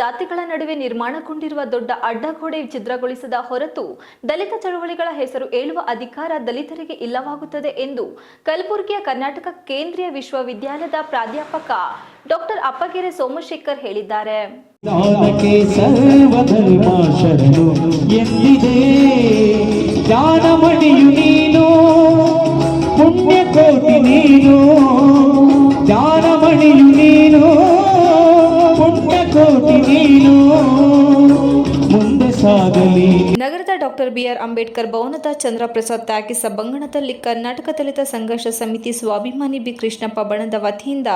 ಜಾತಿಗಳ ನಡುವೆ ನಿರ್ಮಾಣಗೊಂಡಿರುವ ದೊಡ್ಡ ಅಡ್ಡಗೋಡೆ ಛಿದ್ರಗೊಳಿಸದ ಹೊರತು ದಲಿತ ಚಳವಳಿಗಳ ಹೆಸರು ಏಳುವ ಅಧಿಕಾರ ದಲಿತರಿಗೆ ಇಲ್ಲವಾಗುತ್ತದೆ ಎಂದು ಕಲಬುರಗಿಯ ಕರ್ನಾಟಕ ಕೇಂದ್ರೀಯ ವಿಶ್ವವಿದ್ಯಾಲಯದ ಪ್ರಾಧ್ಯಾಪಕ ಡಾಕ್ಟರ್ ಅಪ್ಪಗೆರೆ ಸೋಮಶೇಖರ್ ಹೇಳಿದ್ದಾರೆ. ನೀನು. ಡಾಕ್ಟರ್ ಬಿಆರ್ ಅಂಬೇಡ್ಕರ್ ಭವನದ ಚಂದ್ರಪ್ರಸಾದ್ ತ್ಯಾಗಿ ಸಭಾಂಗಣದಲ್ಲಿ ಕರ್ನಾಟಕ ದಲಿತ ಸಂಘರ್ಷ ಸಮಿತಿ ಸ್ವಾಭಿಮಾನಿ ಬಿ ಕೃಷ್ಣಪ್ಪ ಬಣದ ವತಿಯಿಂದ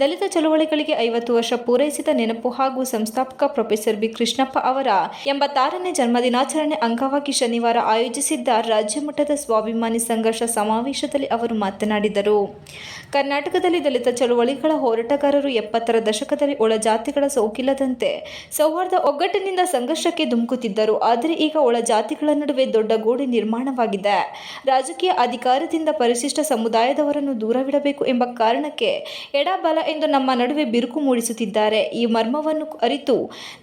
ದಲಿತ ಚಳುವಳಿಗಳಿಗೆ ಐವತ್ತು ವರ್ಷ ಪೂರೈಸಿದ ನೆನಪು ಹಾಗೂ ಸಂಸ್ಥಾಪಕ ಪ್ರೊಫೆಸರ್ ಬಿ ಕೃಷ್ಣಪ್ಪ ಅವರ ಎಂಬತ್ತಾರನೇ ಜನ್ಮದಿನಾಚರಣೆ ಅಂಗವಾಗಿ ಶನಿವಾರ ಆಯೋಜಿಸಿದ್ದ ರಾಜ್ಯ ಮಟ್ಟದ ಸ್ವಾಭಿಮಾನಿ ಸಂಘರ್ಷ ಸಮಾವೇಶದಲ್ಲಿ ಅವರು ಮಾತನಾಡಿದರು. ಕರ್ನಾಟಕದಲ್ಲಿ ದಲಿತ ಚಳುವಳಿಗಳ ಹೋರಾಟಗಾರರು ಎಪ್ಪತ್ತರ ದಶಕದಲ್ಲಿ ಒಳ ಜಾತಿಗಳ ಸೋಕಿಲ್ಲದಂತೆ ಸೌಹಾರ್ದ ಒಗ್ಗಟ್ಟಿನಿಂದ ಸಂಘರ್ಷಕ್ಕೆ ಧುಮುಕುತ್ತಿದ್ದರು. ಆದರೆ ಈಗ ಒಳ ಜಾತಿಗಳ ನಡುವೆ ದೊಡ್ಡ ಗೋಡೆ ನಿರ್ಮಾಣವಾಗಿದೆ. ರಾಜಕೀಯ ಅಧಿಕಾರದಿಂದ ಪರಿಶಿಷ್ಟ ಸಮುದಾಯದವರನ್ನು ದೂರವಿಡಬೇಕು ಎಂಬ ಕಾರಣಕ್ಕೆ ಎಡಬಲ ಎಂದು ನಮ್ಮ ನಡುವೆ ಬಿರುಕು ಮೂಡಿಸುತ್ತಿದ್ದಾರೆ. ಈ ಮರ್ಮವನ್ನು ಅರಿತು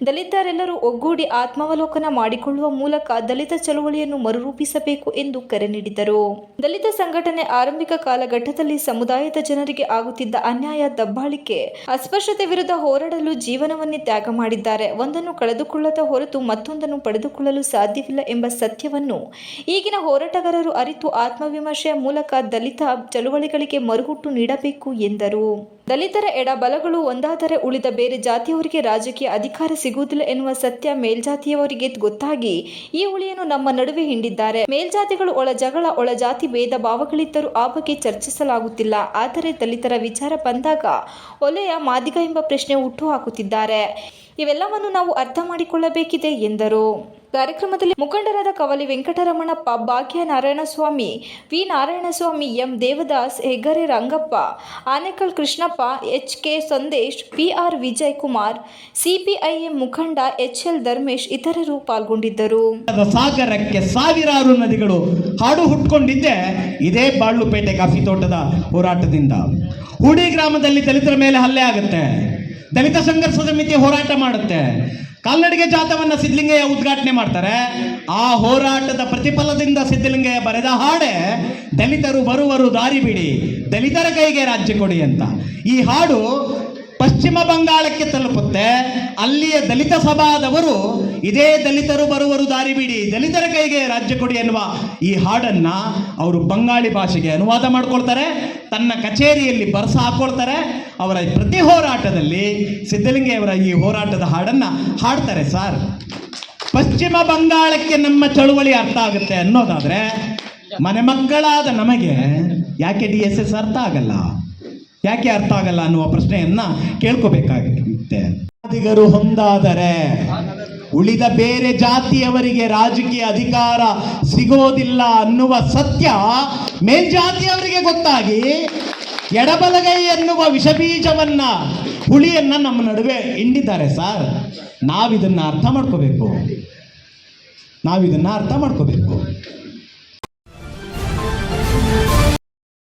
ದಲಿತರೆಲ್ಲರೂ ಒಗ್ಗೂಡಿ ಆತ್ಮಾವಲೋಕನ ಮಾಡಿಕೊಳ್ಳುವ ಮೂಲಕ ದಲಿತ ಚಳುವಳಿಯನ್ನು ಮರುರೂಪಿಸಬೇಕು ಎಂದು ಕರೆ ನೀಡಿದರು. ದಲಿತ ಸಂಘಟನೆ ಆರಂಭಿಕ ಕಾಲಘಟ್ಟದಲ್ಲಿ ಸಮುದಾಯದ ಜನರಿಗೆ ಆಗುತ್ತಿದ್ದ ಅನ್ಯಾಯ ದಬ್ಬಾಳಿಕೆ, ಅಸ್ಪೃಶ್ಯತೆ ವಿರುದ್ಧ ಹೋರಾಡಲು ಜೀವನವನ್ನೇ ತ್ಯಾಗ ಮಾಡಿದ್ದಾರೆ. ಒಂದನ್ನು ಕಳೆದುಕೊಳ್ಳದ ಹೊರತು ಮತ್ತೊಂದನ್ನು ಪಡೆದುಕೊಳ್ಳಲು ಸಾಧ್ಯವಿಲ್ಲ ಎಂಬ ಸತ್ಯವನ್ನು ಈಗಿನ ಹೋರಾಟಗಾರರು ಅರಿತು ಆತ್ಮವಿಮರ್ಶೆಯ ಮೂಲಕ ದಲಿತ ಚಳುವಳಿಗಳಿಗೆ ಮರುಹುಟ್ಟು ನೀಡಬೇಕು ಎಂದರು. ದಲಿತರ ಎಡಬಲಗಳು ಒಂದಾದರೆ ಉಳಿದ ಬೇರೆ ಜಾತಿಯವರಿಗೆ ರಾಜಕೀಯ ಅಧಿಕಾರ ಸಿಗುವುದಿಲ್ಲ ಎನ್ನುವ ಸತ್ಯ ಮೇಲ್ಜಾತಿಯವರಿಗೆ ಗೊತ್ತಾಗಿ ಈ ಹುಳಿಯನ್ನು ನಮ್ಮ ನಡುವೆ ಹಿಂಡಿದ್ದಾರೆ. ಮೇಲ್ಜಾತಿಗಳು ಒಳ ಜಗಳ, ಒಳ ಜಾತಿ ಭೇದ ಭಾವಗಳಿದ್ದರೂ ಆ ಬಗ್ಗೆ ಚರ್ಚಿಸಲಾಗುತ್ತಿಲ್ಲ. ಆದರೆ ದಲಿತರ ವಿಚಾರ ಬಂದಾಗ ಒಲೆಯ ಮಾದಿಗ ಎಂಬ ಪ್ರಶ್ನೆ ಹುಟ್ಟು ಹಾಕುತ್ತಿದ್ದಾರೆ. ಇವೆಲ್ಲವನ್ನು ನಾವು ಅರ್ಥ ಮಾಡಿಕೊಳ್ಳಬೇಕಿದೆ ಎಂದರು. ಕಾರ್ಯಕ್ರಮದಲ್ಲಿ ಮುಖಂಡರಾದ Kavali Venkataramanappa Bhagya Narayanaswamy V. Narayanaswamy, M. Devadas, Heggare Rangappa, Anekal Krishnappa H K Sandesh, PR Vijay Kumar CPIM ಮುಖಂಡ ಎಚ್ ಎಲ್ ಧರ್ಮೇಶ್ ಇತರರು ಪಾಲ್ಗೊಂಡಿದ್ದರು. ಸಾಗರಕ್ಕೆ ಸಾವಿರಾರು ನದಿಗಳು ಹಾಡು ಹುಟ್ಕೊಂಡಿದ್ದೆ. ಇದೇ ಬಾಳ್ಲುಪೇಟೆ ಕಾಫಿ ತೋಟದ ಹೋರಾಟದಿಂದ. ಹುಡಿ ಗ್ರಾಮದಲ್ಲಿ ದಲಿತರ ಮೇಲೆ ಹಲ್ಲೆ ಆಗುತ್ತೆ. ದಲಿತ ಸಂಘರ್ಷ ಸಮಿತಿ ಹೋರಾಟ ಮಾಡುತ್ತೆ. ಕಾಲ್ನಡಿಗೆ ಜಾಥವನ್ನ ಸಿದ್ಧಲಿಂಗಯ್ಯ ಉದ್ಘಾಟನೆ ಮಾಡ್ತಾರೆ. ಆ ಹೋರಾಟದ ಪ್ರತಿಫಲದಿಂದ ಸಿದ್ಧಲಿಂಗಯ್ಯ ಬರೆದ ಹಾಡೆ, ದಲಿತರು ಬರುವರು ದಾರಿ ಬಿಡಿ, ದಲಿತರ ಕೈಗೆ ರಾಜ್ಯ ಕೊಡಿ ಅಂತ. ಈ ಹಾಡು ಪಶ್ಚಿಮ ಬಂಗಾಳಕ್ಕೆ ತಲುಪುತ್ತೆ. ಅಲ್ಲಿಯ ದಲಿತ ಸಭಾದವರು ಇದೇ ದಲಿತರು ಬರುವರು, ದಾರಿ ಬಿಡಿ. ದಲಿತರ ಕೈಗೆ ರಾಜ್ಯ ಕೊಡಿ ಎನ್ನುವ ಈ ಹಾಡನ್ನ ಅವರು ಬಂಗಾಳಿ ಭಾಷೆಗೆ ಅನುವಾದ ಮಾಡ್ಕೊಳ್ತಾರೆ. ತನ್ನ ಕಚೇರಿಯಲ್ಲಿ ಬರ್ಸ ಹಾಕೊಳ್ತಾರೆ. ಅವರ ಪ್ರತಿ ಹೋರಾಟದಲ್ಲಿ ಸಿದ್ದಲಿಂಗಯ್ಯವರ ಈ ಹೋರಾಟದ ಹಾಡನ್ನ ಹಾಡ್ತಾರೆ ಸರ್. ಪಶ್ಚಿಮ ಬಂಗಾಳಕ್ಕೆ ನಮ್ಮ ಚಳುವಳಿ ಅರ್ಥ ಆಗುತ್ತೆ ಅನ್ನೋದಾದ್ರೆ, ಮನೆ ಮಕ್ಕಳಾದ ನಮಗೆ ಯಾಕೆ ಡಿ ಎಸ್ ಎಸ್ ಅರ್ಥ ಆಗಲ್ಲ? ಯಾಕೆ ಅರ್ಥ ಆಗಲ್ಲ ಅನ್ನುವ ಪ್ರಶ್ನೆಯನ್ನ ಕೇಳ್ಕೋಬೇಕಾಗುತ್ತೆ. ಹೊಂದಾದರೆ ಉಳಿದ ಬೇರೆ ಜಾತಿಯವರಿಗೆ ರಾಜಕೀಯ ಅಧಿಕಾರ ಸಿಗೋದಿಲ್ಲ ಅನ್ನುವ ಸತ್ಯ ಮೇಲ್ಜಾತಿಯವರಿಗೆ ಗೊತ್ತಾಗಿ ಎಡಬಲಗೈ ಎನ್ನುವ ವಿಷಬೀಜವನ್ನ ಹುಳಿಯನ್ನ ನಮ್ಮ ನಡುವೆ ಹಿಂಡಿದ್ದಾರೆ ಸರ್. ನಾವಿದನ್ನ ಅರ್ಥ ಮಾಡ್ಕೋಬೇಕು. ನಾವಿದನ್ನ ಅರ್ಥ ಮಾಡ್ಕೋಬೇಕು.